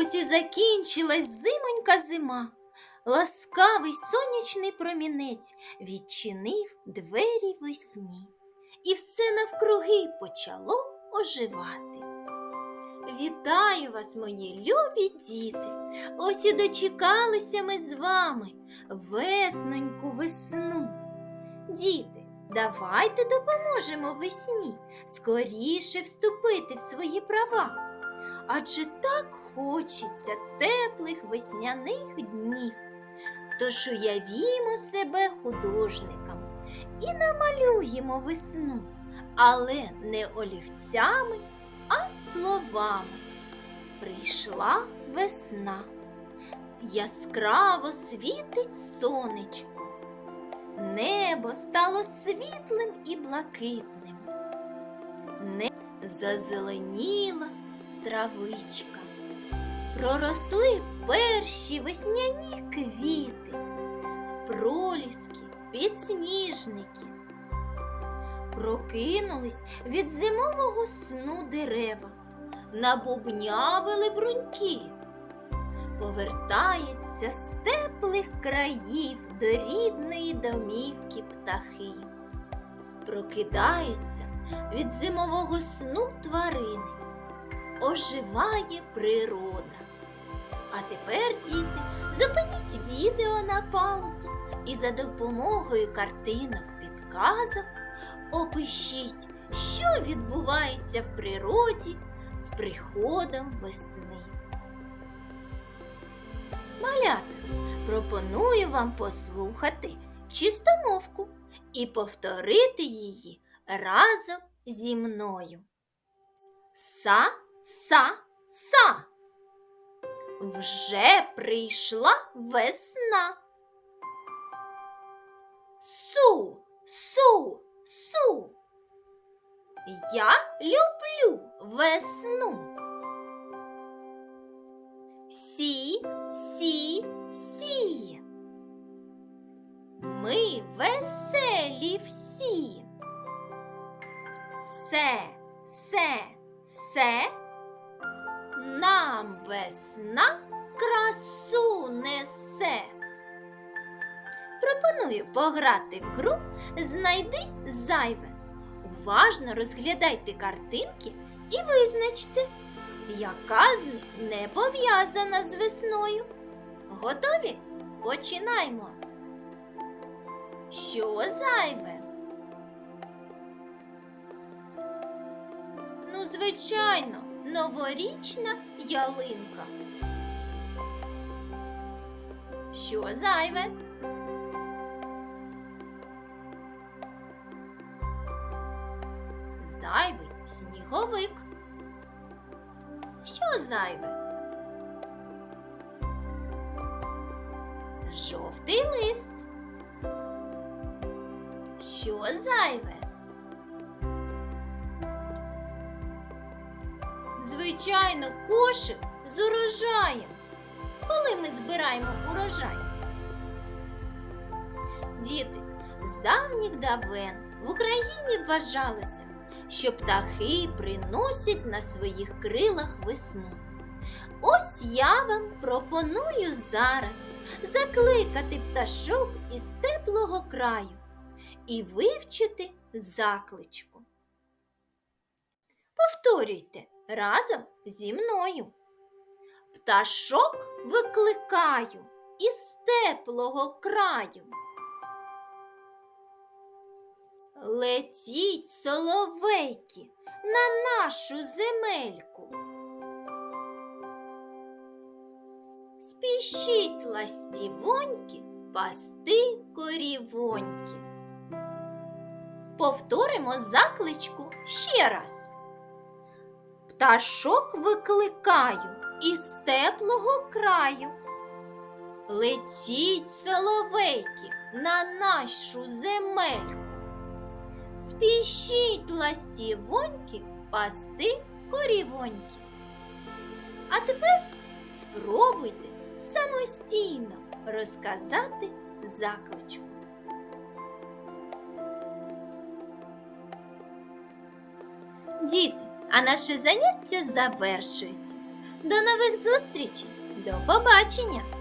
Ось і закінчилась зимонька зима. Ласкавий сонячний промінець відчинив двері весні, і все навкруги почало оживати. Вітаю вас, мої любі діти! Ось і дочекалися ми з вами весноньку весну. Діти, давайте допоможемо весні скоріше вступити в свої права. Адже так хочеться теплих весняних днів. Тож уявімо себе художниками і намалюємо весну, але не олівцями, а словами. Прийшла весна, яскраво світить сонечко, небо стало світлим і блакитним, не зазеленіла травичка, проросли перші весняні квіти, проліски, підсніжники. Прокинулись від зимового сну дерева, набубнявили бруньки, повертаються з теплих країв до рідної домівки птахи, прокидаються від зимового сну тварини, оживає природа. А тепер, діти, зупиніть відео на паузу і за допомогою картинок підказок опишіть, що відбувається в природі з приходом весни. Малята, пропоную вам послухати чистомовку і повторити її разом зі мною. Са, са, са. Вже прийшла весна. Су, су, су. Я люблю весну. Сі, сі, сі. Ми веселі всі. Се, се, се. Нам весна красу несе. Пропоную пограти в гру Знайди зайве. Уважно розглядайте картинки і визначте, яка з них не пов'язана з весною. Готові? Починаймо. Що зайве? Ну, звичайно, новорічна ялинка. Що зайве? Зайвий сніговик. Що зайве? Жовтий лист. Що зайве? Звичайно, кошик з урожаєм. Коли ми збираємо урожай? Діти, з давніх давен в Україні вважалося, що птахи приносять на своїх крилах весну. Ось я вам пропоную зараз закликати пташок із теплого краю і вивчити закличку. Повторюйте разом зі мною. Пташок викликаю із теплого краю. Летіть, соловейки, на нашу земельку. Спішіть ластівоньки пасти корівоньки. Повторимо закличку ще раз. Пташок викликаю із теплого краю. Летіть, соловейки, на нашу земельку. Спішіть ластівоньки пасти корівоньки. А тепер спробуйте самостійно розказати закличку. Діти, а наше заняття завершується. До нових зустрічей! До побачення!